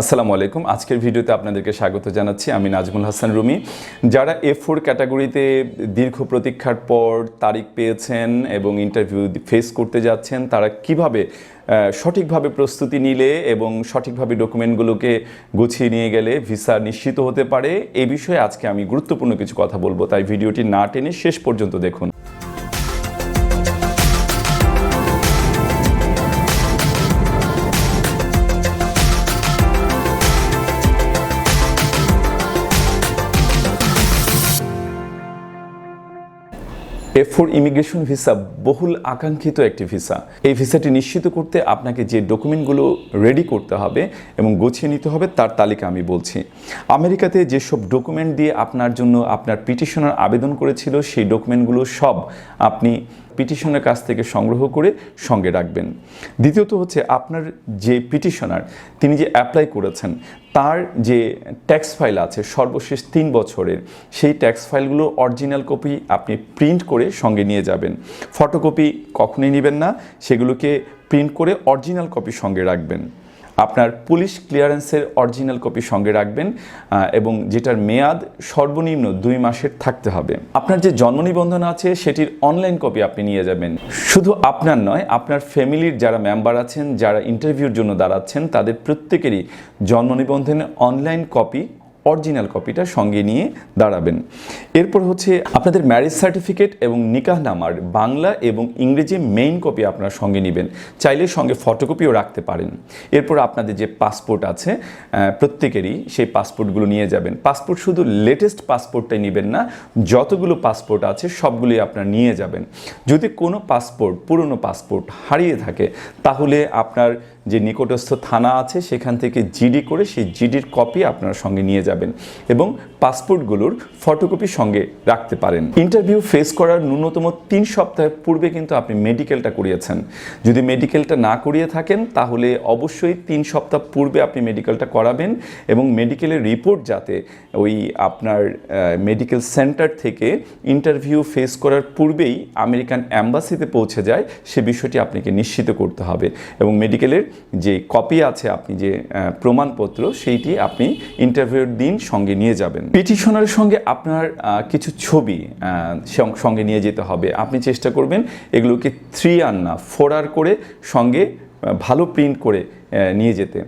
আসসালামু আলাইকুম। আজকের ভিডিওতে আপনাদেরকে স্বাগত জানাচ্ছি। আমি নাজমুল হাসান রুমি। যারা এফ ফোর ক্যাটাগরিতে দীর্ঘ প্রতীক্ষার পর তারিখ পেয়েছেন এবং ইন্টারভিউ ফেস করতে যাচ্ছেন, তারা কীভাবে সঠিকভাবে প্রস্তুতি নিলে এবং সঠিকভাবে ডকুমেন্টগুলোকে গুছিয়ে নিয়ে গেলে ভিসা নিশ্চিত হতে পারে, এ বিষয়ে আজকে আমি গুরুত্বপূর্ণ কিছু কথা বলব। তাই ভিডিওটি না টেনে শেষ পর্যন্ত দেখুন। এফ ফোর ইমিগ্রেশন ভিসা বহুল আকাঙ্ক্ষিত একটি ভিসা এই ভিসাটি নিশ্চিত করতে আপনাকে যে ডকুমেন্টগুলো রেডি করতে হবে এবং গুছিয়ে নিতে হবে, তার তালিকা আমি বলছি। আমেরিকাতে যেসব ডকুমেন্ট দিয়ে আপনার জন্য আপনার পিটিশনার আবেদন করেছিল, সেই ডকুমেন্টগুলো সব আপনি পিটিশনের কাছ থেকে সংগ্রহ করে সঙ্গে রাখবেন। দ্বিতীয়ত হচ্ছে আপনার যে পিটিশনার, তিনি যে অ্যাপ্লাই করেছেন, তার যে ট্যাক্স ফাইল আছে সর্বশেষ তিন বছরের, সেই ট্যাক্স ফাইলগুলো অরিজিনাল কপি আপনি প্রিন্ট করে সঙ্গে নিয়ে যাবেন। ফটোকপি কখনোই নেবেন না, সেগুলোকে প্রিন্ট করে অরিজিনাল কপি সঙ্গে রাখবেন। আপনার পুলিশ ক্লিয়ারেন্সের অরিজিনাল কপি সঙ্গে রাখবেন এবং যেটার মেয়াদ সর্বনিম্ন দুই মাসের থাকতে হবে। আপনার যে জন্ম নিবন্ধন আছে, সেটির অনলাইন কপি আপনি নিয়ে যাবেন। শুধু আপনার নয়, আপনার ফ্যামিলির যারা মেম্বার আছেন, যারা ইন্টারভিউর জন্য দাঁড়াচ্ছেন, তাদের প্রত্যেকেরই জন্ম নিবন্ধনের অনলাইন কপি অরিজিনাল কপিটা সঙ্গে নিয়ে দাঁড়াবেন। এরপর হচ্ছে আপনাদের ম্যারেজ সার্টিফিকেট এবং নিকাহনামার বাংলা এবং ইংরেজি মেইন কপি আপনারা সঙ্গে নেবেন। চাইলে সঙ্গে ফটোকপিও রাখতে পারেন। এরপর আপনাদের যে পাসপোর্ট আছে প্রত্যেকেরই সেই পাসপোর্টগুলো নিয়ে যাবেন। পাসপোর্ট শুধু লেটেস্ট পাসপোর্টটাই নেবেন না, যতগুলো পাসপোর্ট আছে সবগুলোই আপনারা নিয়ে যাবেন। যদি কোনো পাসপোর্ট পুরনো পাসপোর্ট হারিয়ে থাকে, তাহলে আপনার যে নিকটস্থ থানা আছে, সেখান থেকে জিডি করে সেই জিডির কপি আপনার সঙ্গে নিয়ে যাবেন এবং পাসপোর্টগুলোর ফটোকপি সঙ্গে রাখতে পারেন। ইন্টারভিউ ফেস করার ন্যূনতম তিন সপ্তাহ পূর্বে কিন্তু আপনি মেডিকেলটা করিয়েছেন। যদি মেডিকেলটা না করিয়ে থাকেন, তাহলে অবশ্যই তিন সপ্তাহ পূর্বে আপনি মেডিকেলটা করাবেন এবং মেডিকেলের রিপোর্ট যাতে ওই আপনার মেডিকেল সেন্টার থেকে ইন্টারভিউ ফেস করার পূর্বেই আমেরিকান অ্যাম্বাসিতে পৌঁছে যায়, সে বিষয়টি আপনাকে নিশ্চিত করতে হবে। এবং মেডিকেলের যে কপি আছে আপনি যে প্রমাণপত্র, সেইটি আপনি ইন্টারভিউর দিন সঙ্গে নিয়ে যাবেন। পিটিশনারের সঙ্গে আপনার কিছু ছবি সঙ্গে নিয়ে যেতে হবে। আপনি চেষ্টা করবেন এগুলোকে থ্রি আর না ফোর আর করে সঙ্গে ভালো প্রিন্ট করে নিয়ে যেতে।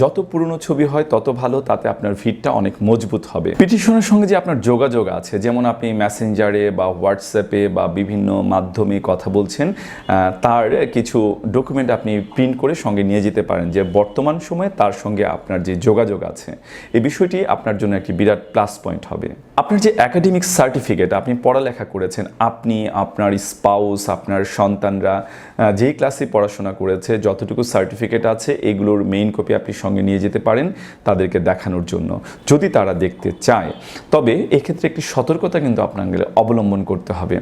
যত পুরনো ছবি হয়, তত ভালো, তাতে আপনার ভিড়টা অনেক মজবুত হবে। পিটিশনের সঙ্গে যে আপনার যোগাযোগ আছে, যেমন আপনি মেসেঞ্জারে বা হোয়াটসঅ্যাপে বা বিভিন্ন মাধ্যমে কথা বলছেন তার কিছু ডকুমেন্ট আপনি প্রিন্ট করে সঙ্গে নিয়ে যেতে পারেন, যে বর্তমান সময়ে তার সঙ্গে আপনার যে যোগাযোগ আছে, এই বিষয়টি আপনার জন্য একটি বিরাট প্লাস পয়েন্ট হবে। আপনার যে একাডেমিক সার্টিফিকেট আপনি পড়ালেখা করেছেন, আপনি, আপনার স্পাউস আপনার সন্তানরা যেই ক্লাসে পড়াশোনা করেছে, যতটুকু সার্টিফিকেট আছে এগুলোর মেইন কপি আপনি সঙ্গে নিয়ে যেতে পারেন তাদেরকে দেখানোর জন্য, যদি তারা দেখতে চায়। তবে এক্ষেত্রে একটি সতর্কতা কিন্তু আপনাকে অবলম্বন করতে হবে।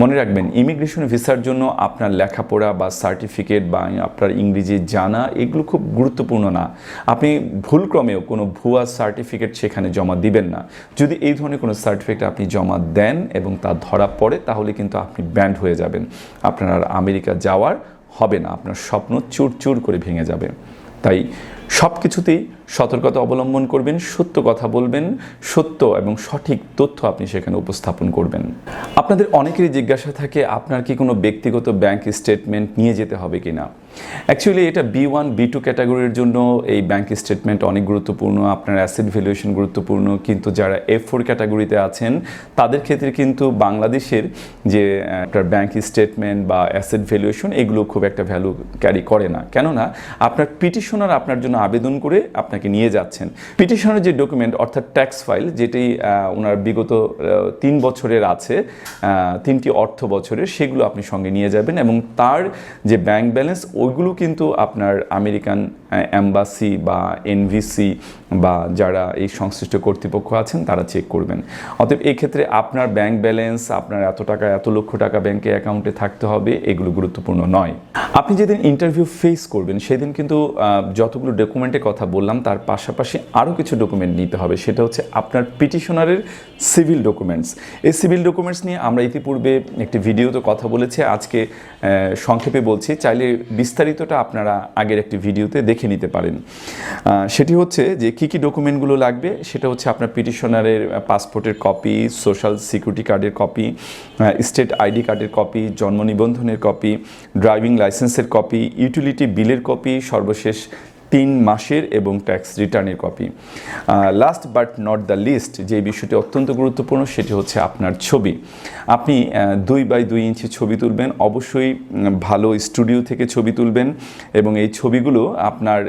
মনে রাখবেন ইমিগ্রেশন ভিসার জন্য আপনার লেখাপড়া বা সার্টিফিকেট বা আপনার ইংরেজি জানা এগুলো খুব গুরুত্বপূর্ণ না। আপনি ভুলক্রমেও কোনো ভুয়া সার্টিফিকেট সেখানে জমা দিবেন না। যদি এই ধরনের কোনো সার্টিফিকেট আপনি জমা দেন এবং তা ধরা পড়ে, তাহলে কিন্তু আপনি ব্যান্ড হয়ে যাবেন। আপনার আমেরিকা যাওয়ার হবে না। আপনার স্বপ্ন চুর চুর করে ভেঙে যাবে। তাই সব কিছুতেই সতর্কতা অবলম্বন করবেন, সত্য কথা বলবেন, সত্য এবং সঠিক তথ্য আপনি সেখানে উপস্থাপন করবেন। আপনাদের অনেকেরই জিজ্ঞাসা থাকে, আপনার কি কোনো ব্যক্তিগত ব্যাংক স্টেটমেন্ট নিয়ে যেতে হবে কিনা? অ্যাকচুয়ালি এটা বি ওয়ান বি টু ক্যাটাগরির জন্য এই ব্যাংক স্টেটমেন্ট অনেক গুরুত্বপূর্ণ, আপনার অ্যাসেট ভ্যালুয়েশন গুরুত্বপূর্ণ, কিন্তু যারা এফ ফোর ক্যাটাগরিতে আছেন, তাদের ক্ষেত্রে কিন্তু বাংলাদেশের যে আপনার ব্যাংক স্টেটমেন্ট বা অ্যাসেট ভ্যালুয়েশন এগুলো খুব একটা ভ্যালু ক্যারি করে না। কেননা, আপনার পিটিশনার আপনার জন্য আবেদন করে আপনাকে নিয়ে যাচ্ছেন। পিটিশনের যে ডকুমেন্ট অর্থাৎ ট্যাক্স ফাইল যেটি ওনার বিগত তিন বছরের আছে তিনটি অর্থ বছরের, সেগুলো আপনি সঙ্গে নিয়ে যাবেন এবং তার যে ব্যাংক ব্যালেন্স ওইগুলো কিন্তু আপনার আমেরিকান অ্যাম্বাসি বা এনভিসি বা যারা এই সংশ্লিষ্ট কর্তৃপক্ষ আছেন, তারা চেক করবেন। অতএব এই ক্ষেত্রে আপনার ব্যাংক ব্যালেন্স আপনার এত টাকা, এত লক্ষ টাকা ব্যাংকে অ্যাকাউন্টে থাকতে হবে, এগুলো গুরুত্বপূর্ণ নয়। আপনি যেদিন ইন্টারভিউ ফেস করবেন, সেদিন কিন্তু যতগুলো ডকুমেন্টের কথা বললাম, তার পাশাপাশি আরও কিছু ডকুমেন্ট নিতে হবে। সেটা হচ্ছে আপনার পিটিশনারের সিভিল ডকুমেন্টস এই সিভিল ডকুমেন্টস নিয়ে আমরা ইতিপূর্বে একটি ভিডিওতে কথা বলেছি। আজকে সংক্ষেপে বলছি, চাইলে বিস্তারিতটা আপনারা আগের একটি ভিডিওতে দেখে নিতে পারেন। সেটি হচ্ছে যে কী কী ডকুমেন্টগুলো লাগবে, সেটা হচ্ছে আপনার পিটিশনারের পাসপোর্টের কপি সোশ্যাল সিকিউরিটি কার্ডের কপি স্টেট আইডি কার্ডের কপি জন্ম নিবন্ধনের কপি ড্রাইভিং লাইসেন্সের কপি ইউটিলিটি বিলের কপি সর্বশেষ তিন মাসের এবং ট্যাক্স রিটার্নের copy last but not the list যে বিষয়টি অত্যন্ত গুরুত্বপূর্ণ, সেটি হচ্ছে আপনার ছবি। আপনি দুই বাই দুই ইঞ্চি ছবি তুলবেন। অবশ্যই ভালো স্টুডিও থেকে ছবি তুলবেন এবং এই ছবিগুলো আপনার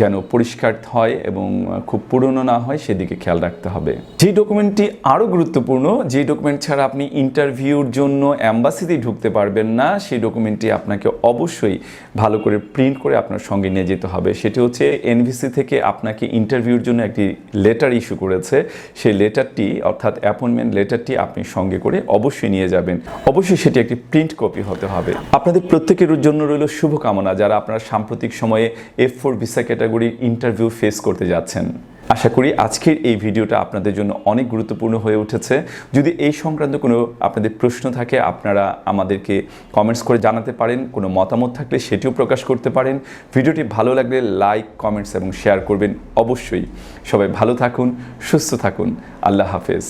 যেন পরিষ্কার হয় এবং খুব পুরনো না হয়, সেদিকে খেয়াল রাখতে হবে। যে ডকুমেন্টটি আরও গুরুত্বপূর্ণ, যে ডকুমেন্ট ছাড়া আপনি ইন্টারভিউর জন্য অ্যাম্বাসিতে ঢুকতে পারবেন না, সেই ডকুমেন্টটি আপনাকে অবশ্যই ভালো করে প্রিন্ট করে আপনার সঙ্গে নিয়ে যেতে হবে। সেটি হচ্ছে এনভিসি থেকে আপনাকে ইন্টারভিউর জন্য একটি লেটার ইস্যু করেছে। সেই লেটারটি অর্থাৎ অ্যাপয়েন্টমেন্ট লেটারটি আপনি সঙ্গে করে অবশ্যই নিয়ে যাবেন। অবশ্যই সেটি একটি প্রিন্ট কপি হতে হবে। আপনাদের প্রত্যেকের জন্য রইল শুভকামনা যারা আপনারা সাম্প্রতিক সময়ে এফ ফোর ভিসা ক্যাটাগরির ইন্টারভিউ ফেস করতে যাচ্ছেন। আশা করি আজকের এই ভিডিওটা আপনাদের জন্য অনেক গুরুত্বপূর্ণ হয়ে উঠেছে। যদি এই সংক্রান্ত কোনো আপনাদের প্রশ্ন থাকে, আপনারা আমাদেরকে কমেন্টস করে জানাতে পারেন। কোনো মতামত থাকলে সেটিও প্রকাশ করতে পারেন। ভিডিওটি ভালো লাগলে লাইক কমেন্টস এবং শেয়ার করবেন অবশ্যই। সবাই ভালো থাকুন, সুস্থ থাকুন। আল্লাহ হাফেজ।